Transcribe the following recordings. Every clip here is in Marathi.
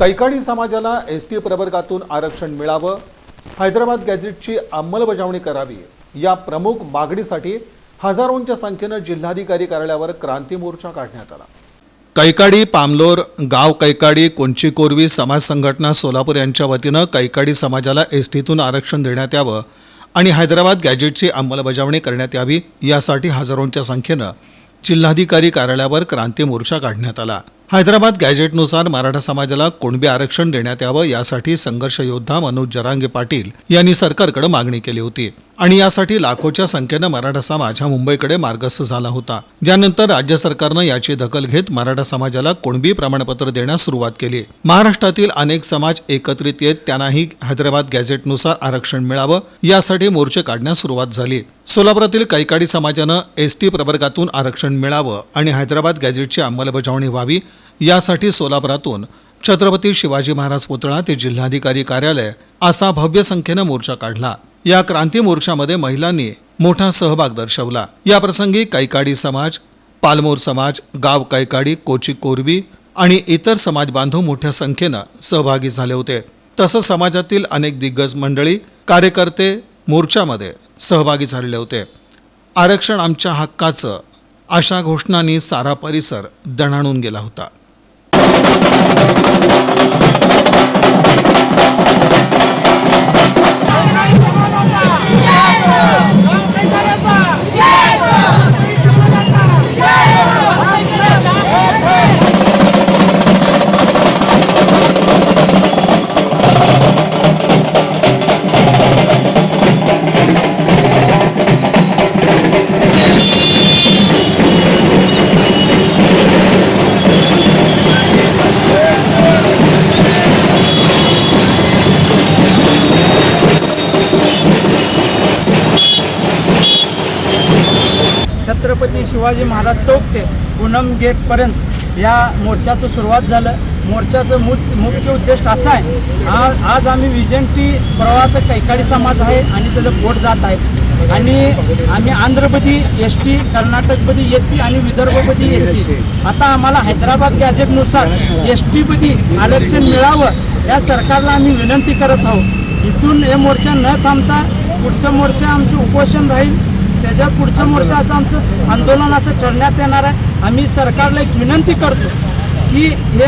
कैकाडी समाजाला एस टी प्रवर्गातून आरक्षण मिळावं हैदराबाद गॅझेटची अंमलबजावणी करावी या प्रमुख मागणीसाठी हजारोंच्या संख्येनं जिल्हाधिकारी कार्यालयावर क्रांती मोर्चा काढण्यात आला. कैकाडी पामलोर गाव कैकाडी कोंची कोरवी समाज संघटना सोलापूर यांच्या वतीनं कैकाडी समाजाला एस टीतून आरक्षण देण्यात यावं आणि हैदराबाद गॅजेटची अंमलबजावणी करण्यात यावी यासाठी हजारोंच्या संख्येनं जिल्हाधिकारी कार्यालयावर क्रांती मोर्चा काढण्यात आला. हैदराबाद गॅजेटनुसार मराठा समाजाला कुणबी आरक्षण देण्यात यावं यासाठी संघर्ष योद्धा मनोज जरांगे पाटील यांनी सरकारकडे मागणी केली होती. आणि यासाठी लाखोच्या संख्येनं मराठा समाज हा मुंबईकडे मार्गस्थ झाला होता. त्यानंतर राज्य सरकारनं याची दखल घेत मराठा समाजाला कुणबी प्रमाणपत्र देण्यास सुरुवात केली. महाराष्ट्रातील अनेक समाज एकत्रित येत त्यांनाही हैदराबाद गॅझेटनुसार आरक्षण मिळावं यासाठी मोर्चे काढण्यास सुरुवात झाली. सोलापुरातील कैकाडी समाजानं एस टी प्रवर्गातून आरक्षण मिळावं आणि हैदराबाद गॅझेटची अंमलबजावणी व्हावी यासाठी सोलापुरातून छत्रपती शिवाजी महाराज पुतळा ते जिल्हाधिकारी कार्यालय असा भव्य संख्येनं मोर्चा काढला. या क्रांती मोर्चामध्ये महिलांनी मोठा सहभाग दर्शवला. याप्रसंगी कैकाडी समाज पालमोर समाज गाव कैकाडी कोची कोरबी आणि इतर समाज बांधव मोठ्या संख्येनं सहभागी झाले होते. तसंच समाजातील अनेक दिग्गज मंडळी कार्यकर्ते मोर्चामध्ये सहभागी झालेले होते. आरक्षण आमच्या हक्काचं अशा घोषणांनी सारा परिसर दणाणून गेला होता. शिवाजी महाराज चौक ते पूनम गेटपर्यंत या मोर्चाचं सुरुवात झालं. मोर्चाचं मु मुख्य उद्देश असा आहे आज आज आम्ही विजंती प्रवाहात कैकाडी समाज आहे आणि त्याचं पोट जात आहे. आणि आम्ही आंध्रपदी एस टी कर्नाटकपदी एस सी आणि विदर्भपदी एस सी. आता आम्हाला हैदराबाद गॅजेटनुसार एस टीपदी आरक्षण मिळावं या सरकारला आम्ही विनंती करत आहोत. इथून हे मोर्चा न थांबता पुढचा मोर्चा आमचं उपोषण राहील. त्याच्या पुढच्या मोर्चा असं आमचं आंदोलन असं ठरण्यात येणार आहे. आम्ही सरकारला एक विनंती करतो की हे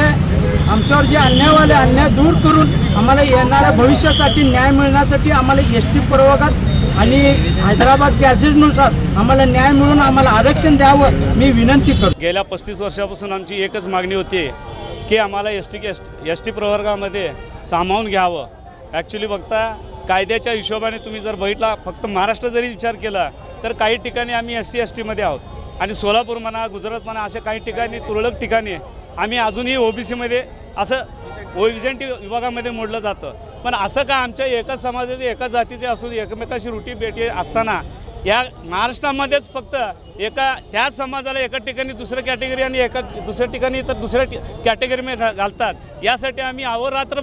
आमच्यावर जे अन्यायवाले अन्याय दूर करून आम्हाला येणाऱ्या भविष्यासाठी न्याय मिळण्यासाठी आम्हाला एस टी प्रवर्गात आणि हैदराबाद गॅजेटनुसार आम्हाला न्याय मिळून आम्हाला आरक्षण द्यावं मी विनंती करतो. गेल्या पस्तीस वर्षापासून आमची एकच मागणी होती की आम्हाला S T S S T प्रवर्गामध्ये सामावून घ्यावं. ॲक्च्युली बघता कायद्याच्या हिशोबाने तुम्ही जर बघितला फक्त महाराष्ट्र जरी विचार केला तर काही ठिकाणी आम्ही एस सी एस टीमध्ये आहोत. आणि सोलापूर म्हणा गुजरात म्हणा अशा काही ठिकाणी तुरळक ठिकाणी आम्ही अजूनही ओ बी सीमध्ये असं ओरिजेंटी विभागामध्ये मोडलं जातं. पण असं का आमच्या एकाच समाजाचे एकाच जातीचे असून एकमेकाशी रुटी बेटी असताना या महाराष्ट्रामध्येच फक्त एका त्याच समाजाला एका ठिकाणी दुसऱ्या कॅटेगरी आणि एका दुसऱ्या ठिकाणी तर दुसऱ्या कॅटेगरीमध्ये घा- घालतात. यासाठी आम्ही अहोरात्र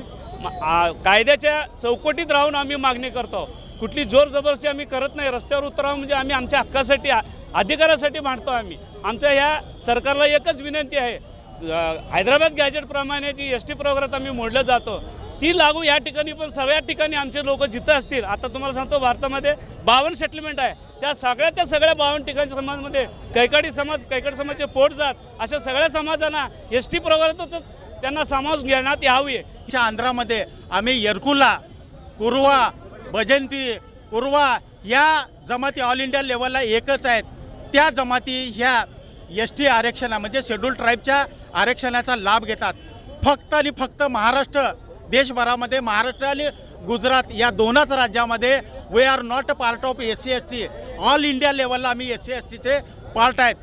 कायद्याच्या चौकटीत राहून आम्ही मागणी करतो. कुठली जोर जबरदस्ती आम्ही करत नाही. रस्त्यावर उतरावं म्हणजे आम्ही आमच्या हक्कासाठी अधिकारासाठी मांडतो आम्ही. आमच्या ह्या सरकारला एकच विनंती आहे. हैदराबाद गॅजेटप्रमाणे जी एस टी प्रवर्गात आम्ही मोडलं जातो ती लागू या ठिकाणी पण सगळ्या ठिकाणी आमचे लोक जिथं असतील आता तुम्हाला सांगतो भारतामध्ये बावन्न सेटलमेंट आहे. त्या सगळ्याच्या सगळ्या बावन्न ठिकाणी समाजामध्ये कैकाडी समाज कैकाडी समाजाचे पोट जात अशा सगळ्या समाजांना एस टी प्रवर्गातच त्यांना सामावून घेण्यात यावी. च्या आंध्रामध्ये आम्ही येरकुला कुरवा भजंती कुरवा या जमाती ऑल इंडिया लेवलला एकच आहेत. त्या जमाती ह्या एस टी आरक्षणा म्हणजे शेड्यूल ट्राईबच्या आरक्षणाचा लाभ घेतात. फक्त आणि फक्त महाराष्ट्र देशभरामध्ये महाराष्ट्र आणि गुजरात या दोनच राज्यामध्ये we are not part of S C S T all India लेवलला आम्ही एस सी एस टीचे पार्ट आहेत.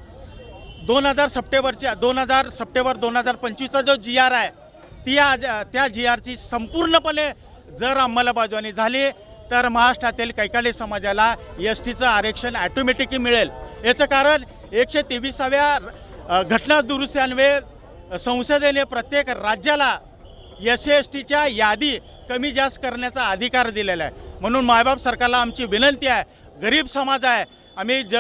दोन हजार सप्टेंबरच्या दोन हजार सप्टेंबर दोन हजार पंचवीसचा जो जी आर आहे ती आज त्या जी आरची संपूर्णपणे जर अंमलबजावणी झाली तर महाराष्ट्रातील कैकाली समाजाला एस टीचं आरक्षण ॲटोमॅटिकली मिळेल. याचं कारण एकशे तेविसाव्या घटना दुरुस्ती संसदेने प्रत्येक राज्याला एस एस टीच्या यादी कमी जास्त करण्याचा अधिकार दिलेला आहे. म्हणून मायबाप सरकारला आमची विनंती आहे गरीब समाज आहे आम्ही ज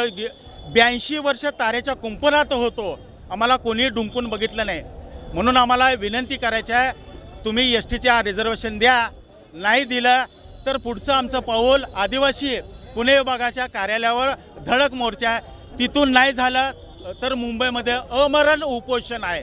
ब्याऐंशी वर्ष तारेच्या कुंपणात होतो. आम्हाला कोणी डुंकून बघितलं नाही. म्हणून आम्हाला विनंती करायची आहे तुम्ही एस टीच्या रिझर्वेशन द्या. नाही दिलं तर पुढचं आमचं पाऊल आदिवासी पुणे विभागाच्या कार्यालयावर धडक मोर्चा आहे. तिथून नाही झालं तर मुंबईमध्ये अमरण उपोषण आहे.